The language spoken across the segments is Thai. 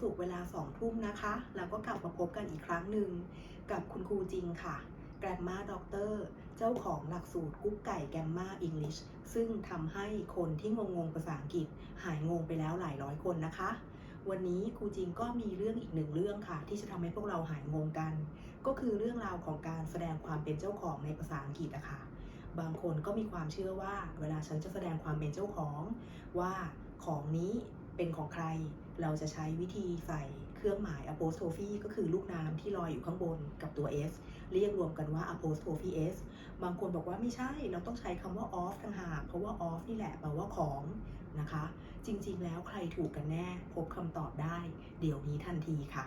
ศุกร์เวลาสองทุ่มนะคะ แล้วก็กลับมาพบกันอีกครั้งหนึ่งกับคุณครูจริงค่ะ แกรมมาด็อกเตอร์ เจ้าของหลักสูตรกุ๊กไก่แกรมมาอังกฤษซึ่งทำให้คนที่งงงภาษาอังกฤษหายงงไปแล้วหลายร้อยคนนะคะ วันนี้ครูจริงก็มีเรื่องอีกหนึ่งเรื่องค่ะ ที่จะทำให้พวกเราหายงงกัน ก็คือเรื่องราวของการแสดงความเป็นเจ้าของในภาษาอังกฤษอะค่ะบางคนก็มีความเชื่อว่า เวลาฉันจะแสดงความเป็นเจ้าของว่าของนี้ เป็นของใคร เราจะใช้วิธีใส่เครื่องหมาย apostrophe ก็คือลูกน้ำที่ลอยอยู่ข้างบนกับตัว s เรียกรวมกันว่า apostrophe s บางคนบอกว่าไม่ใช่ เราต้องใช้คำว่า off ต่างหาก เพราะว่า off นี่แหละแปลว่าของนะคะ จริงๆ แล้วใครถูกกันแน่ พบคำตอบได้ เดี๋ยวนี้ทันทีค่ะ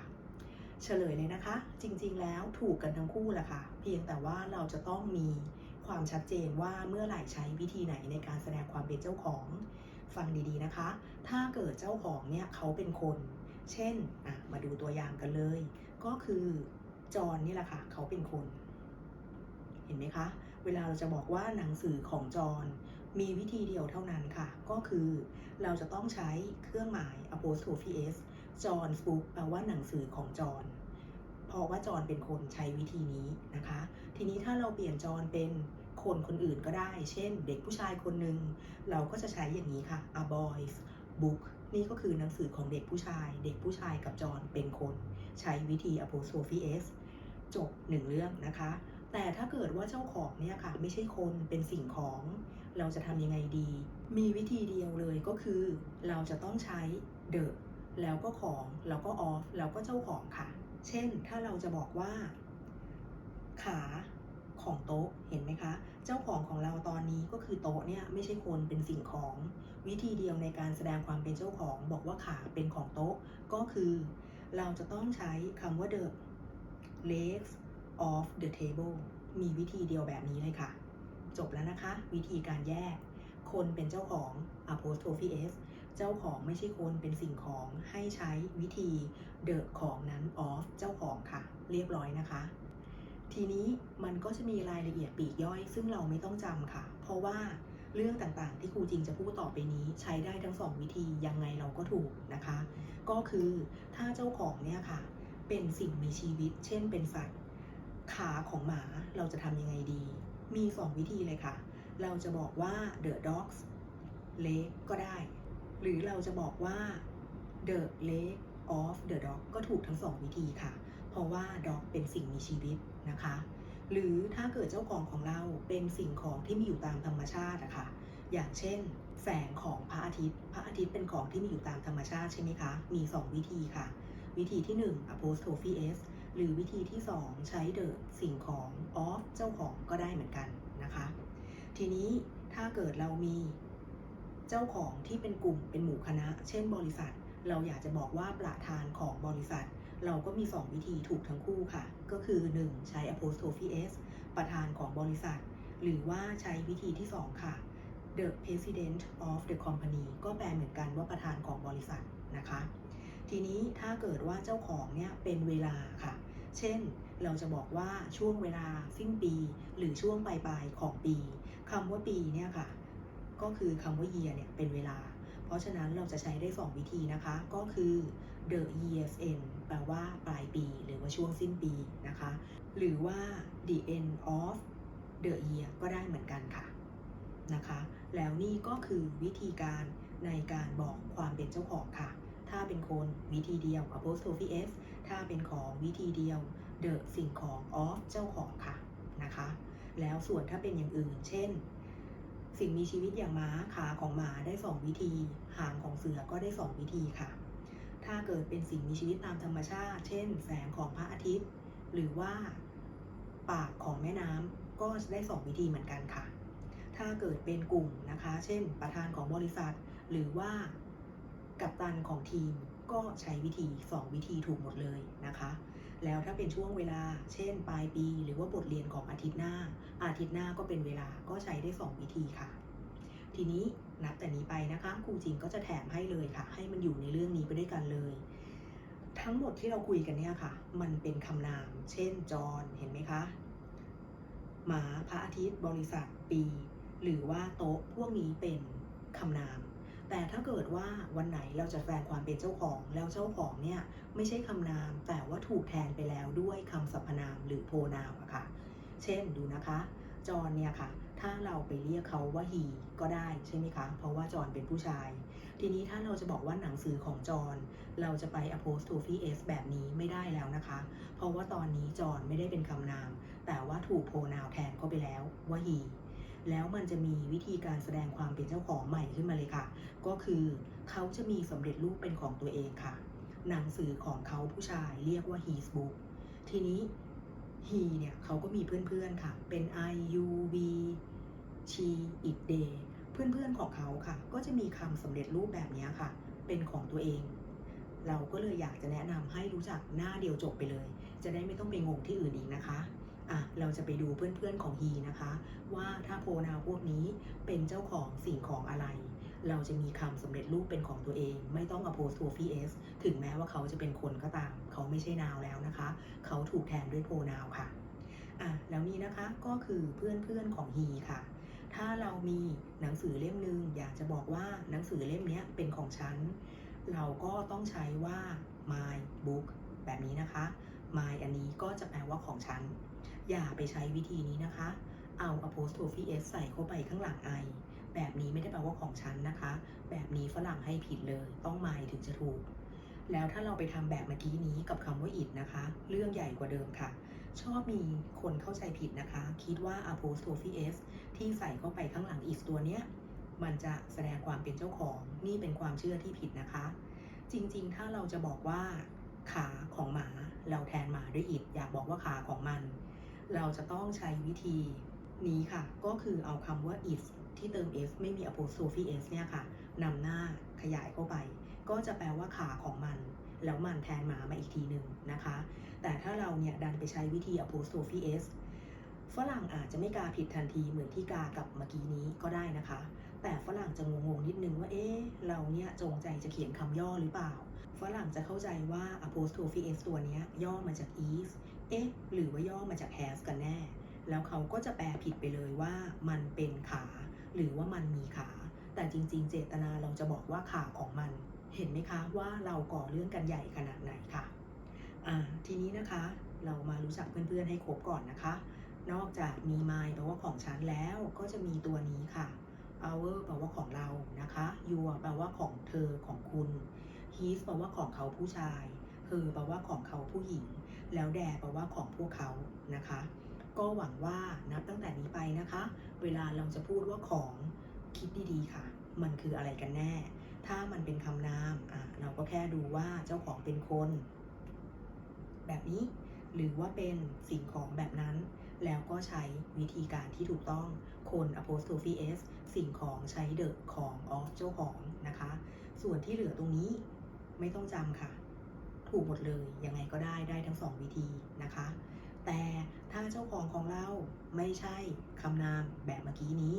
เฉลยเลยนะคะ จริงๆ แล้วถูกกันทั้งคู่แหละค่ะ เพียงแต่ว่าเราจะต้องมีความชัดเจนว่าเมื่อไหร่ใช้วิธีไหนในการแสดงความเป็นเจ้าของ ฟังดีๆนะคะ ถ้าเกิดเจ้าของเนี่ยเขาเป็นคน เช่นอะมาดูตัวอย่างกันเลย ก็คือจอห์นนี่แหละค่ะเขาเป็นคน เห็นไหมคะ เวลาเราจะบอกว่าหนังสือของจอห์นมีวิธีเดียวเท่านั้นค่ะ ก็คือเราจะต้องใช้เครื่องหมาย apostrophe s จอห์นฟุกแปลว่าหนังสือของจอห์นเพราะว่าจอห์นเป็นคนใช้วิธีนี้นะคะ ทีนี้ถ้าเราเปลี่ยนจอห์นเป็น คนคนอื่นก็ได้ เช่น เด็กผู้ชายคนหนึ่งเราก็จะใช้อย่างนี้ค่ะ a boy's book นี่ก็คือหนังสือของเด็กผู้ชาย เด็กผู้ชายกับจอนเป็นคน ใช้วิธี apostrophe s จบหนึ่งเรื่องนะคะ แต่ถ้าเกิดว่าเจ้าของเนี่ยค่ะ ไม่ใช่คนเป็นสิ่งของ เราจะทำยังไงดี มีวิธีเดียวเลยก็คือ เราจะต้องใช้ the แล้วก็ของแล้วก็ off แล้วก็เจ้าของค่ะ เช่นถ้าเราจะบอกว่า ขา ของโต๊ะเห็นไหมคะ เจ้าของของเราตอนนี้ก็คือโต๊ะเนี่ยไม่ใช่คนเป็นสิ่งของ วิธีเดียวในการแสดงความเป็นเจ้าของ บอกว่าขาเป็นของโต๊ะก็คือ เราจะต้องใช้คำว่า the legs of the table มีวิธีเดียวแบบนี้เลยค่ะ จบแล้วนะคะ วิธีการแยก คนเป็นเจ้าของ apostrophe s เจ้าของไม่ใช่คนเป็นสิ่งของให้ใช้วิธี the ของนั้น of เจ้าของค่ะ เรียบร้อยนะคะ ทีนี้มันก็จะมีรายละเอียดปีกย่อย ซึ่งเราไม่ต้องจำค่ะ เพราะว่าเรื่องต่างๆ ที่ครูจริงจะพูดต่อไปนี้ ใช้ได้ทั้งสองวิธียังไงเราก็ถูกนะคะ ก็คือถ้าเจ้าของเนี่ยค่ะ เป็นสิ่งมีชีวิต เช่นเป็นสัตว์ ขาของหมาเราจะทำยังไงดี มีสองวิธีเลยค่ะ เราจะบอกว่า the dogs leg ก็ได้ หรือเราจะบอกว่า the leg of the dog ก็ถูกทั้งสองวิธีค่ะ เพราะว่า dog เป็นสิ่งมีชีวิตนะคะ หรือถ้าเกิดเจ้าของของเราเป็นสิ่งของที่มีอยู่ตามธรรมชาติอะค่ะอย่างเช่น แสงของพระอาทิตย์ พระอาทิตย์เป็นของที่มีอยู่ตามธรรมชาติใช่ไหมคะ มี 2 วิธีค่ะ วิธีที่ 1 apostrophe s หรือวิธีที่ 2 ใช้ the สิ่งของ of เจ้าของก็ได้เหมือนกันนะคะ ทีนี้ถ้าเกิดเรามีเจ้าของที่เป็นกลุ่มเป็นหมู่คณะ เช่นบริษัท เราอยากจะบอกว่าประธานของบริษัท เราก็มี 2 วิธีถูกทั้งคู่ค่ะ ก็คือ 1 ใช้ apostrophe s ประธานของบริษัท หรือว่าใช้วิธีที่ 2 ค่ะ the president of the company ก็แปลเหมือนกันว่าประธานของบริษัทนะคะ ทีนี้ถ้าเกิดว่าเจ้าของเนี่ยเป็นเวลาค่ะ เช่น เราจะบอกว่าช่วงเวลาสิ้นปี หรือช่วงปลายๆของปีคำว่าปีเนี่ยค่ะ ก็คือคำว่า year เนี่ยเป็นเวลา เพราะฉะนั้นเราจะใช้ได้ 2 วิธีนะคะ ก็คือ the year's end แปลว่าปลายปี หรือว่าช่วงสิ้นปีนะคะ หรือว่า the end of the year ก็ได้เหมือนกันค่ะนะคะ แล้วนี่ก็คือวิธีการในการบอกความเป็นเจ้าของค่ะ ถ้าเป็นคนวิธีเดียว apostrophe s ถ้าเป็นของวิธีเดียว the สิ่งของ of เจ้าของค่ะนะคะ แล้วส่วนถ้าเป็นอย่างอื่น เช่น สิ่งมีชีวิตอย่างม้าขาของหมาได้ 2 วิธี หางของเสือก็ได้2วิธีค่ะ ถ้าเกิดเป็นสิ่งมีชีวิตตามธรรมชาติ เช่น แสงของพระอาทิตย์ หรือว่าปากของแม่น้ำก็ได้2วิธีเหมือนกันค่ะ ถ้าเกิดเป็นกลุ่มนะคะ เช่น ประธานของบริษัท หรือว่ากัปตันของทีมก็ใช้วิธี2วิธีถูกหมดเลยนะคะ แล้วถ้าเป็นช่วงเวลา เช่น ปลายปี หรือว่าบทเรียนของอาทิตย์หน้า อาทิตย์หน้าก็เป็นเวลาก็ใช้ได้2วิธีค่ะ ทีนี้ นับแต่นี้ไปนะคะครูจิงก็จะแถมให้เลยค่ะ ให้มันอยู่ในเรื่องนี้ไปด้วยกันเลย ทั้งหมดที่เราคุยกันเนี่ยค่ะ มันเป็นคำนาม เช่น จอนเห็นไหมคะหมาพระอาทิตย์ บริษัทปี หรือว่าโต๊ะพวกนี้เป็นคำนาม แต่ถ้าเกิดว่าวันไหนเราจะแสดงความเป็นเจ้าของ แล้วเจ้าของเนี่ยไม่ใช่คำนาม แต่ว่าถูกแทนไปแล้วด้วยคำสรรพนามหรือโพนามอะค่ะ เช่นดูนะคะ จอนเนี่ยค่ะ ถ้าเราไปเรียกเขาว่า he ก็ได้ใช่ไหมคะ เพราะว่าจอห์นเป็นผู้ชาย ทีนี้ถ้าเราจะบอกว่าหนังสือของจอห์นเราจะไป apostrophe s แบบนี้ไม่ได้แล้วนะคะ เพราะว่าตอนนี้จอห์นไม่ได้เป็นคำนาม แต่ว่าถูกโพนาวแทนเข้าไปแล้วว่า he แล้วมันจะมีวิธีการแสดงความเป็นเจ้าของใหม่ขึ้นมาเลยค่ะ ก็คือเขาจะมีสำเร็จรูปเป็นของตัวเองค่ะ หนังสือของเขาผู้ชายเรียกว่า his book ทีนี้ he เนี่ยเขาก็มีเพื่อนๆค่ะ เป็น I U V she it they เพื่อนๆของเขาค่ะ ก็จะมีคำสำเร็จรูปแบบนี้ค่ะ เป็นของตัวเอง เราก็เลยอยากจะแนะนำให้รู้จักหน้าเดียวจบไปเลย จะได้ไม่ต้องไปงงที่อื่นอีกนะคะอะเราจะไปดูเพื่อนๆของ he นะคะ ว่าถ้าโพนาวพวกนี้เป็นเจ้าของสิ่งของอะไร เราจะมีคำสำเร็จรูปเป็นของตัวเอง ไม่ต้อง apostrophe s ถึงแม้ว่าเขาจะเป็นคนก็ตาม เขาไม่ใช่นาวแล้วนะคะ เขาถูกแทนด้วยโพนาวค่ะอะแล้วนี้นะคะก็คือเพื่อนๆของ he ค่ะ ถ้าเรามีหนังสือเล่มหนึ่งอยากจะบอกว่าหนังสือเล่มนี้เป็นของฉัน เราก็ต้องใช้ว่า my book แบบนี้นะคะ my อันนี้ก็จะแปลว่าของฉัน อย่าไปใช้วิธีนี้นะคะ เอา apostrophe s ใส่เข้าไปข้างหลัง i แบบนี้ไม่ได้แปลว่าของฉันนะคะ แบบนี้ฝรั่งให้ผิดเลย ต้อง my ถึงจะถูก แล้วถ้าเราไปทำแบบเมื่อกี้นี้กับคำว่า it นะคะ เรื่องใหญ่กว่าเดิมค่ะ ชอบมีคนเข้าใจผิดนะคะ คิดว่า apostrophe s ที่ใส่เข้าไปข้างหลัง it ตัวเนี้ย มันจะแสดงความเป็นเจ้าของ นี่เป็นความเชื่อที่ผิดนะคะ จริงๆ ถ้าเราจะบอกว่า ขาของหมา เราแทนหมาด้วย it อยากบอกว่าขาของมัน เราจะต้องใช้วิธีนี้ค่ะ ก็คือเอาคำว่า it ที่เติม s ไม่มี apostrophe s เนี่ยค่ะนำหน้าขยายเข้าไป ก็จะแปลว่าขาของมัน แล้วมันแทนหมามาอีกทีหนึ่งนะคะ แต่ถ้าเราเนี่ยดันไปใช้วิธี apostrophe s ฝรั่งอาจจะไม่กาผิดทันทีเหมือนที่กากับเมื่อกี้นี้ก็ได้นะคะ แต่ฝรั่งจะงงๆนิดนึงว่าเอ๊ะเราเนี่ยจงใจจะเขียนคำย่อหรือเปล่า ฝรั่งจะเข้าใจว่า apostrophe s ตัวเนี้ยย่อมาจาก is เอ๊ะหรือว่าย่อมาจาก has กันแน่ แล้วเขาก็จะแปลผิดไปเลยว่ามันเป็นขา หรือว่ามันมีขา แต่จริงๆ เจตนาเราจะบอกว่าขาของมัน เห็นไหมคะว่าเราก่อเรื่องกันใหญ่ขนาดไหนค่ะอ่าทีนี้นะคะเรามารู้จักเพื่อนๆให้ครบก่อนนะคะ นอกจากมี my แปลว่าของฉันแล้วก็จะมีตัวนี้ค่ะ our แปลว่าของเรานะคะ your แปลว่าของเธอของคุณ his แปลว่าของเขาผู้ชาย her แปลว่าของเขาผู้หญิง แล้ว their แปลว่าของพวกเขานะคะ ก็หวังว่านับตั้งแต่นี้ไปนะคะ เวลาเราจะพูดว่าของคิดดีๆค่ะ มันคืออะไรกันแน่ ถ้ามันเป็นคำนามอะเราก็แค่ดูว่าเจ้าของเป็นคน แบบนี้ หรือว่าเป็นสิ่งของแบบนั้น แล้วก็ใช้วิธีการที่ถูกต้องคน apostrophe s สิ่งของใช้ the ของ of เจ้าของนะคะ ส่วนที่เหลือตรงนี้ไม่ต้องจำค่ะ ถูกหมดเลย ยังไงก็ได้ได้ทั้งสองวิธีนะคะ แต่ถ้าเจ้าของของเราไม่ใช่คำนามแบบเมื่อกี้นี้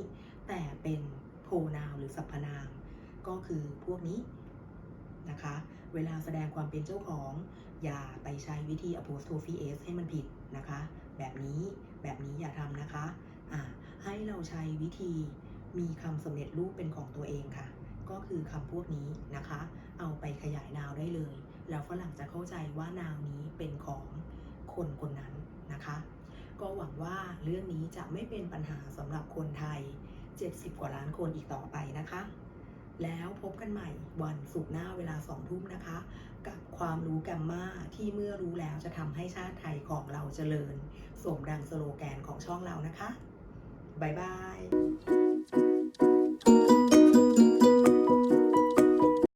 แต่เป็นโพนามหรือสรรพนาม ก็คือพวกนี้นะคะ เวลาแสดงความเป็นเจ้าของ อย่าไปใช้วิธี apostrophe s ให้มันผิดนะคะ แบบนี้แบบนี้อย่าทำนะคะอ่าให้เราใช้วิธีมีคำสำเร็จรูปเป็นของตัวเองค่ะ ก็คือคำพวกนี้นะคะ เอาไปขยายนาวได้เลย แล้วฝรั่งจะเข้าใจว่านาวนี้เป็นของคนคนนั้นนะคะ ก็หวังว่าเรื่องนี้จะไม่เป็นปัญหาสำหรับคนไทย 70 กว่าล้านคนอีกต่อไปนะคะ แล้วพบกันใหม่วันศุกร์หน้าเวลาสองทุ่มนะคะ กับความรู้แกมมาที่เมื่อรู้แล้วจะทำให้ชาติไทยของเราเจริญ สมดังสโลแกนของช่องเรานะคะ บ๊ายบาย